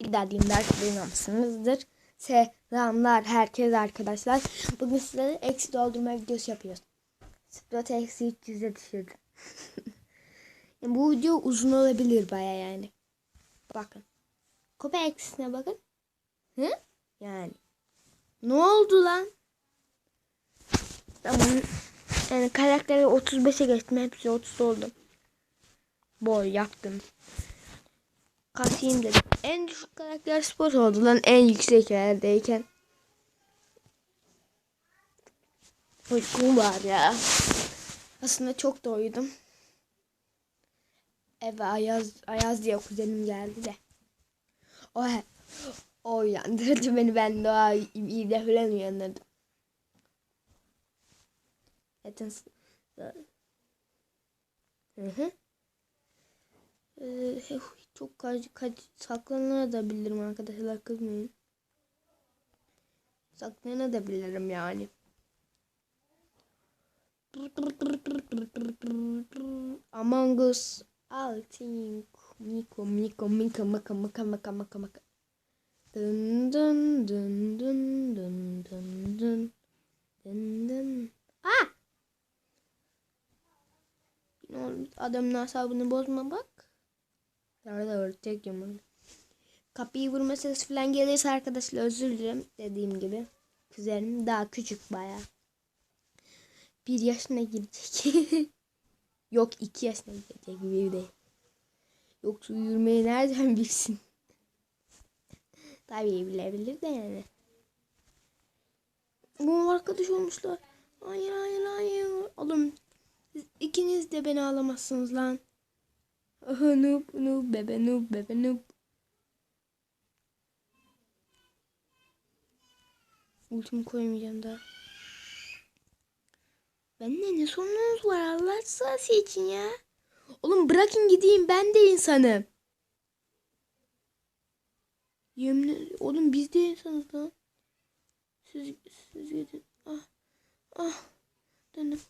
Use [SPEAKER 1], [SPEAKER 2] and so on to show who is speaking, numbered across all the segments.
[SPEAKER 1] Diyeyim belki duymamışsınızdır. Selamlar herkes arkadaşlar. Bugün sizlere eksi doldurma videosu yapıyoruz. Sprot eksi 300'e düşürdü. Yani bu video uzun olabilir baya yani. Bakın. Kopa eksisine bakın. Hı? Yani. Ne oldu lan? Tamam. Yani karakteri 35'e geçtim. Hepsi 30 oldu. Boy yaptım. Kasayım dedim. En düşük karakter spor oldu lan en yüksek yerdeyken. Uykum var ya. Aslında çok da uyudum. Eve Ayaz, Ayaz diye kuzenim geldi de. O, o uyandırdı beni. Ben daha iyi de falan uyandırdım. Zaten Hı hı. Ee, çok kaç, kaç saklanabilirim arkadaşlar kızmayın. Saklanabilirim yani. Among Us Alting Miko Miko Mika Maka Maka Maka Maka Maka Dın dın dın dın dın dın dın dın dın Ah! Yine oğlum, adamın asabını bozma bak. Nerede tek yumurta. Kapıyı vurma sesi falan gelirse arkadaşlar özür dilerim. Dediğim gibi. Kuzenim daha küçük baya. Bir yaşına girecek. Yok iki yaşına girecek bir de. Yoksa yürümeyi nereden bilsin? Tabii bilebilir de yani. Bu arkadaş olmuşlar. Hayır hayır hayır. Oğlum ikiniz de beni ağlamazsınız lan. Aha noob noob bebe noob bebe noob. Ultimi koymayacağım daha. Bende ne sorununuz var Allah rızası için ya. Oğlum bırakın gideyim ben de insanım. Yemin oğlum biz de insanız lan. Siz, siz gidin. Ah. Ah. Dönüm.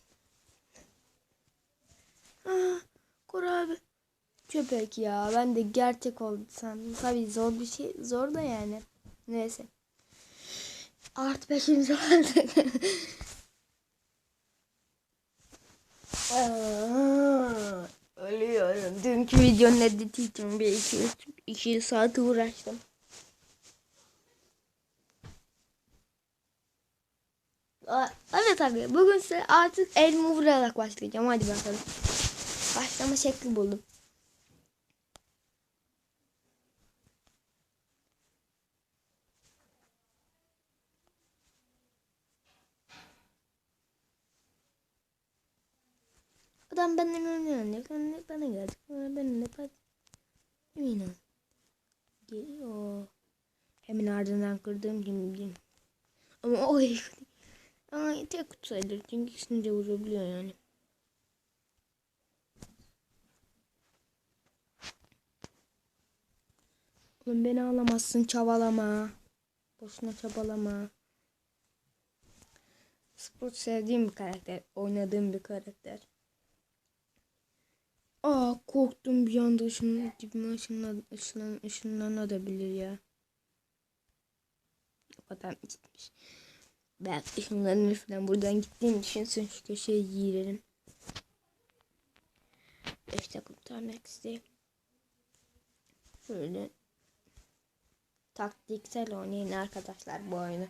[SPEAKER 1] Ah. Kor abi. Köpek ya. Ben de gerçek oldu sandım. Tabii zor bir şey. Zor da yani. Neyse. Art 5. oldu. Aa, Ölüyorum. Dünkü videonun editi için bir iki, iki saat uğraştım. Evet abi bugün size artık elimi vurarak başlayacağım. Hadi bakalım. Başlama şekli buldum. Adam benden önüne bana, bana geldi. Ben de pat. Geliyor. Hemen ardından kırdığım gibi. Ama o Ama tek kutu sayılır. Çünkü ikisini de vurabiliyor yani. Oğlum beni alamazsın çabalama. Boşuna çabalama. Sport sevdiğim bir karakter. Oynadığım bir karakter. Aa korktum bir anda ışın, dibime ışınlan, ışınlan, ışınlanabilir ya. O kadar gitmiş. Ben ışınlanır falan buradan gittiğim için sen şu köşeye girelim. 5 takım tırnak isteyeyim. Şöyle taktiksel oynayın arkadaşlar bu oyunu.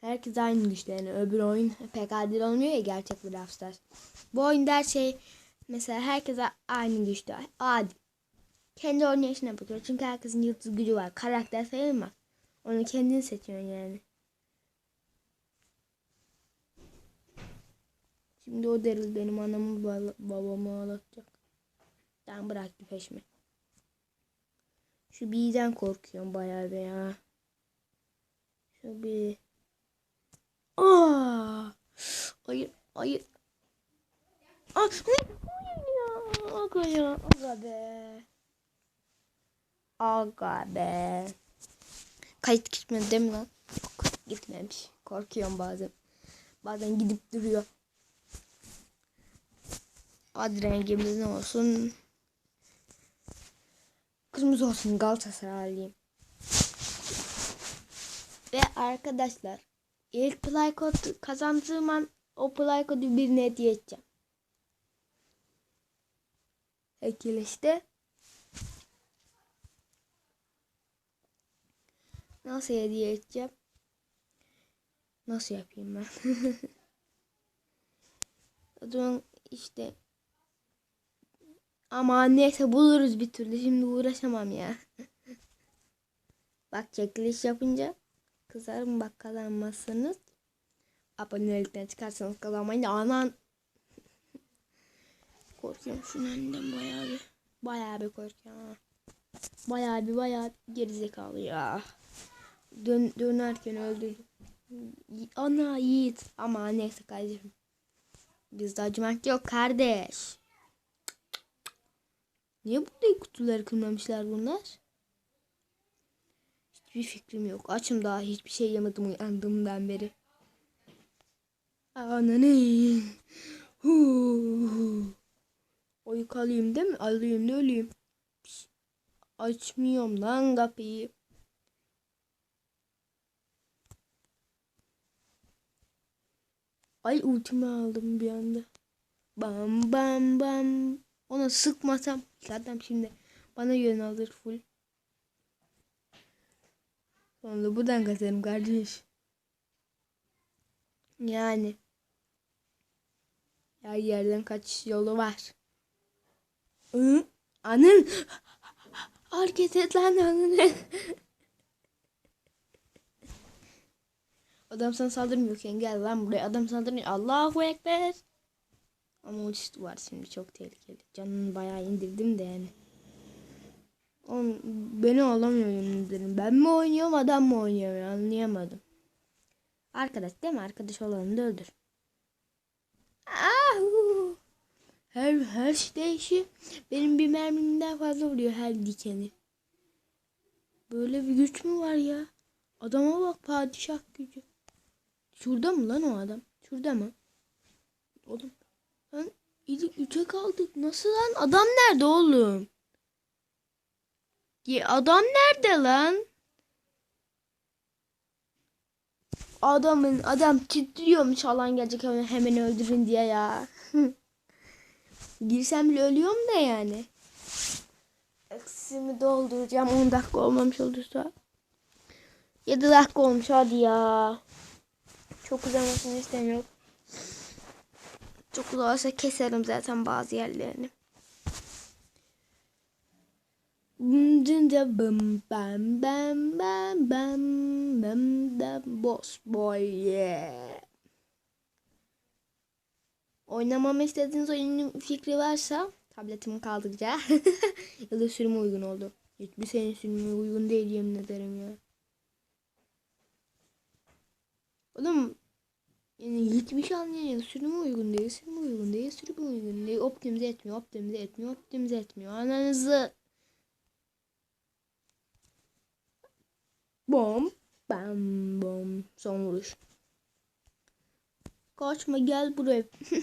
[SPEAKER 1] Herkes aynı güçte yani öbür oyun pek adil olmuyor ya gerçek Stars. Bu oyunda her şey mesela herkese aynı güçte adil. Kendi oynayışına bakıyor çünkü herkesin yıldız gücü var. Karakter sayılmaz. Onu kendin seçiyorsun yani. Şimdi o Daryl benim anamı babamı ağlatacak. Ben bıraktı peşimi. Şu birden korkuyorum bayağı be ya. Şu bir. Aa! Hayır, hayır. Aa, hayır ya. Aga ya. Aga be. Aga be. Kayıt gitmedi değil mi lan? Gitmemiş. Korkuyorum bazen. Bazen gidip duruyor. Hadi rengimiz ne olsun? 9'umuz olsun Galatasaraylıyım. Ve arkadaşlar ilk play kod kazandığım an o play kodu birine hediye edeceğim. Ekleşte. Nasıl hediye edeceğim? Nasıl yapayım ben? o işte ama neyse buluruz bir türlü. Şimdi uğraşamam ya. Bak çekiliş yapınca kızarım bak kazanmazsınız. Abonelikten çıkarsanız kazanmayın. Anan. Korkuyorum şunun önünden bayağı bir. Bayağı bir korkuyorum. Bayağı bir bayağı bir gerizekalı ya. Dön, dönerken öldürdüm. Ana Yiğit. Ama neyse kardeşim. Bizde acımak yok kardeş. Niye burada kutuları kırmamışlar bunlar? Hiçbir fikrim yok. Açım daha hiçbir şey yemedim uyandığımdan beri. Ananı. Huu. Uyku alayım değil mi? Alayım da öleyim. Açmıyorum lan kapıyı. Ay ultimi aldım bir anda. Bam bam bam. Ona sıkmasam zaten şimdi bana yön alır full. Sonra buradan kaçarım kardeş. Yani. Her yerden kaçış yolu var. Hı? Anın. Hareket et lan anın. Adam sana saldırmıyorken gel lan buraya. Adam saldırmıyor. Allahu Ekber. Ama ultisi var şimdi çok tehlikeli. Canını bayağı indirdim de yani. Oğlum, beni alamıyorum dedim. Ben mi oynuyorum adam mı oynuyor ya? anlayamadım. Arkadaş değil mi? Arkadaş olanı da öldür. Ahu! Her, her şey değişiyor. Benim bir mermimden fazla vuruyor her dikeni. Böyle bir güç mü var ya? Adama bak padişah gücü. Şurada mı lan o adam? Şurada mı? Oğlum Lan ilik üçe kaldık. Nasıl lan? Adam nerede oğlum? Ya adam nerede lan? Adamın adam titriyormuş alan gelecek hemen, hemen öldürün diye ya. Girsem bile ölüyorum da yani. Eksimi dolduracağım 10 dakika olmamış olursa. 7 dakika olmuş hadi ya. Çok uzamasını istemiyorum. Çok uzarsa keserim zaten bazı yerlerini. Bam bam bam bam bam bam boss boy yeah. Oynamamı istediğiniz oyunun fikri varsa tabletimi kaldıracağım. ya da sürüme uygun oldu. Hiçbir senin sürüme uygun değil yemin ederim ya. Oğlum yani hiçbir şey anlayamıyorum. Sürüme uygun değil, sürüme uygun değil, sürüme uygun değil. Optimize etmiyor, optimize etmiyor, optimize etmiyor. Ananızı. Bom, bam, bom. Son vuruş. Kaçma gel buraya.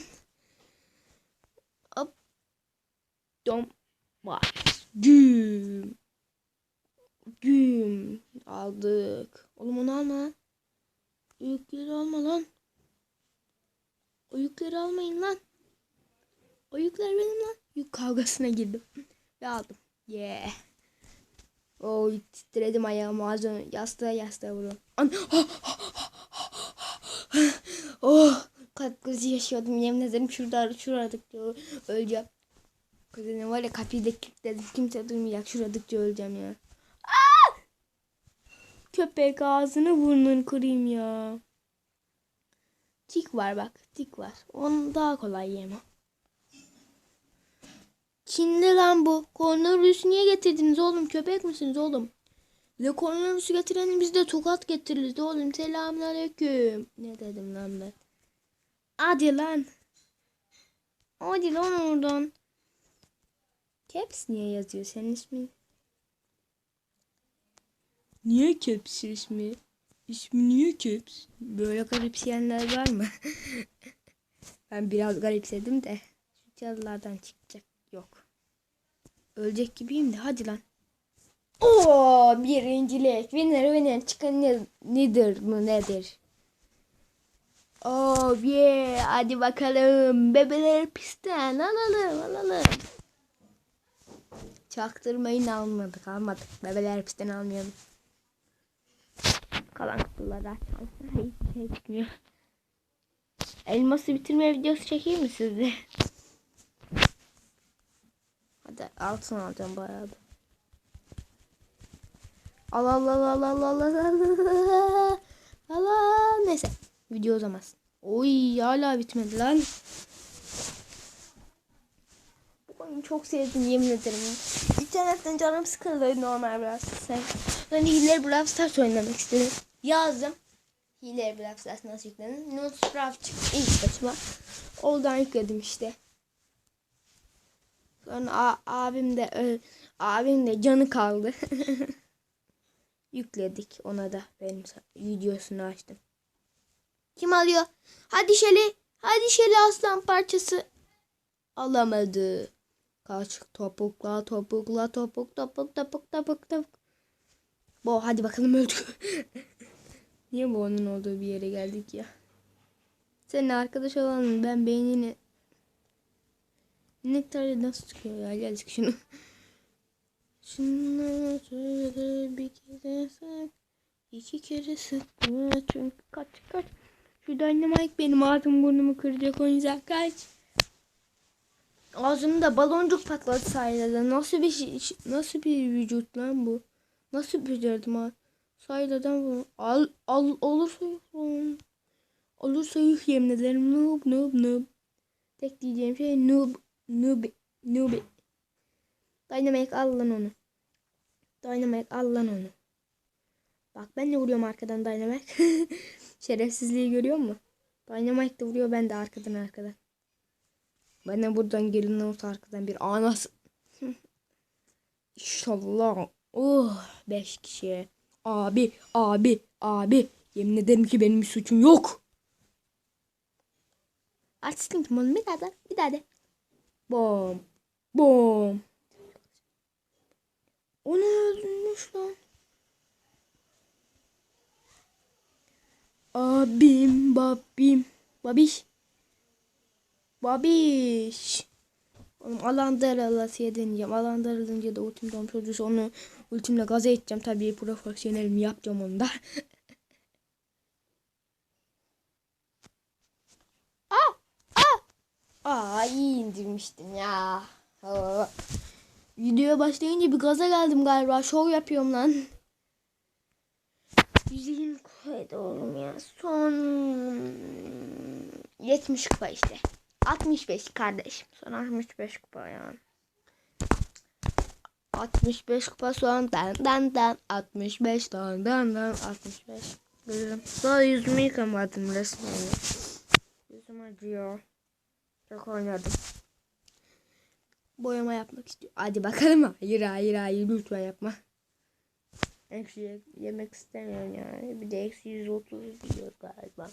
[SPEAKER 1] Hop. Dom. Bak. Güm. Güm. Aldık. Oğlum onu alma lan. Yükleri alma lan. O yükleri almayın lan. O yükler benim lan. Yük kavgasına girdim. Ve aldım. Yeah. Oh titredim ayağım ağzını yastığa yastığa vuruyorum. An oh kalp krizi yaşıyordum yemin ederim şurada şuradıkça öleceğim. Kuzenim var ya kapıyı da kilitledim kimse duymayacak şuradıkça öleceğim ya. Aa! Köpek ağzını burnunu kırayım ya. Tik var bak. Tik var. Onu daha kolay yemem. Çinli lan bu. Koronavirüsü niye getirdiniz oğlum? Köpek misiniz oğlum? Ve koronavirüsü getirenin biz de tokat getiririz oğlum. Selamünaleyküm. Ne dedim lan ben? Hadi lan. Hadi lan oradan. Caps niye yazıyor senin ismin? Niye Caps ismi? İsmi niye Caps? Böyle garipseyenler var mı? ben biraz garipsedim de. Şu çıkacak. Yok. Ölecek gibiyim de hadi lan. Oo birincilik. Winner winner çıkan ne, nedir mi nedir? Oh yeah. Hadi bakalım. Bebeler pistten alalım alalım. Çaktırmayın almadık almadık. Bebeler pistten almayalım. Kalan kutuları açalım. Hiçbir şey çıkmıyor. Elması bitirme videosu çekeyim mi sizde? Hadi altın alacağım bayağı da. Allah Allah Allah Allah Allah Allah Allah neyse video uzamaz. Oy hala bitmedi lan. Bu oyunu çok sevdim yemin ederim. İnternetten canım sıkıldı normal Brawl Stars. Ben de Hilary Brawl Stars oynamak istedim. Yazdım. Hilary Brawl Stars nasıl yüklenir? Not Brawl çıktı ilk başıma. Oradan yükledim işte. Sonra abim de abim de canı kaldı. Yükledik ona da benim videosunu açtım. Kim alıyor? Hadi Şeli. Hadi Şeli aslan parçası. Alamadı. Kaç topukla topukla topuk topuk topuk topuk topuk. Bo hadi bakalım öldük. Niye bu onun olduğu bir yere geldik ya? Senin arkadaş olan ben beynini Nektarı nasıl çıkıyor ya? Gel çık şunu. Şunu şöyle bir kere sık. iki kere sıkma çünkü kaç kaç. Şu dynamite benim ağzım burnumu kıracak o yüzden kaç. Ağzımda baloncuk patladı sayede. Nasıl bir şey, nasıl bir vücut lan bu? Nasıl becerdim ha? Sayeden bu. Al, al, olursa yok. Olursa yok yemin ederim. Noob noob noob. Tek diyeceğim şey noob. Noob. Noob. Dynamite al lan onu. Dynamite al lan onu. Bak ben de vuruyorum arkadan Dynamite. Şerefsizliği görüyor musun? Dynamite de vuruyor ben de arkadan arkadan. Ben de buradan gelin olsa arkadan bir anas. İnşallah. Oh 5 kişi. Abi abi abi. Yemin ederim ki benim bir suçum yok. Artistin kim oğlum? Bir daha da. Bir daha de. Bom. Bom. O ne öldürmüş lan? Abim, babim, babiş. Babiş. Oğlum alan daralasıya deneyeceğim. Alan daralınca da ultim dolmuş olursa onu ultimle gaza edeceğim. Tabii profesyonelim yapacağım onu da. Aa! Aa! Aa iyi indirmiştim ya. Aa. Videoya başlayınca bir gaza geldim galiba. Şov yapıyorum lan. 120 kupaydı oğlum ya. Son 70 kupa işte. 65 kardeşim. Son 65 kupa ya. 65 kupa son dan dan dan 65 dan dan dan 65 Görürüm. Sonra yüzümü yıkamadım resmen. Yüzüm acıyor. Çok oynadım. Boyama yapmak istiyor. Hadi bakalım. Hayır hayır hayır lütfen yapma. Eksi yemek istemiyorum yani. Bir de eksi 130 gidiyor galiba.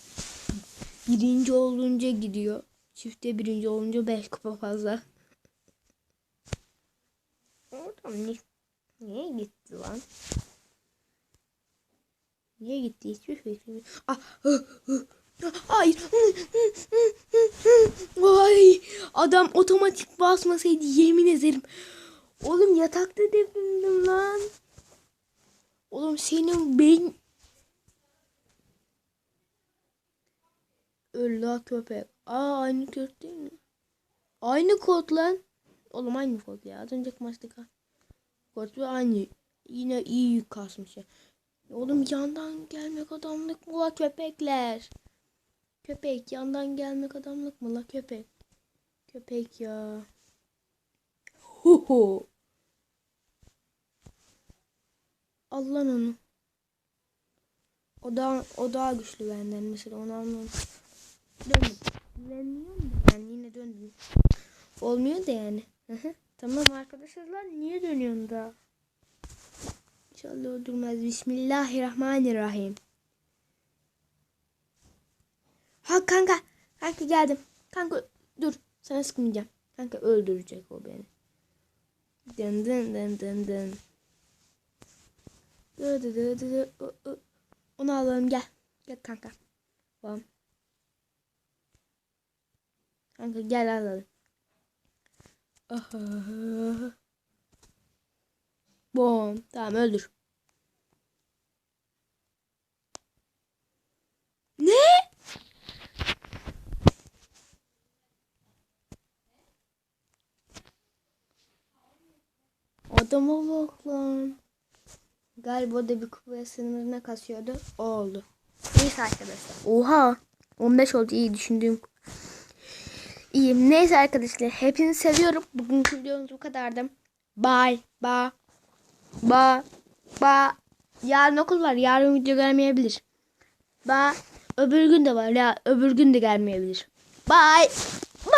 [SPEAKER 1] Birinci olunca gidiyor. Çifte birinci olunca 5 kupa fazla. Oradan ne, niye gitti lan? Niye gitti? Hiçbir fikrim yok. Ah, hı, hı. Hayır. Vay. Adam otomatik basmasaydı yemin ederim. Oğlum yatakta devrildim lan. Oğlum senin beyin... Öl la köpek. Aa aynı kod değil mi? Aynı kod lan. Oğlum aynı kod ya. Az önceki maçtaki kod ve aynı. Yine iyi yük kasmış ya. Oğlum yandan gelmek adamlık la köpekler? Köpek yandan gelmek adamlık mı la köpek? Köpek ya. Al lan onu. O daha, o daha güçlü benden mesela onu almam. Döndüm. Dönmüyor mu? Yani yine döndüm. Olmuyor da yani. Tamam arkadaşlar niye dönüyorsun da? İnşallah öldürmez. Bismillahirrahmanirrahim. Ha kanka. Kanka geldim. Kanka dur. Sana sıkmayacağım. Kanka öldürecek o beni. Dın dın dın dın dın. Onu alalım gel. Gel kanka. Tamam. Kanka gel alalım. Aha. Bom. Tamam öldür. Ne? Adama bak. Galiba da bir kupaya sınırına kasıyordu. O oldu. Neyse arkadaşlar. Oha. 15 oldu iyi düşündüğüm. İyiyim. Neyse arkadaşlar. Hepinizi seviyorum. Bugünkü videomuz bu kadardı. Bye. Bye. Bye. Bye. Yarın okul var. Yarın video gelmeyebilir. Bye. Öbür gün de var. Ya öbür gün de gelmeyebilir. Bye.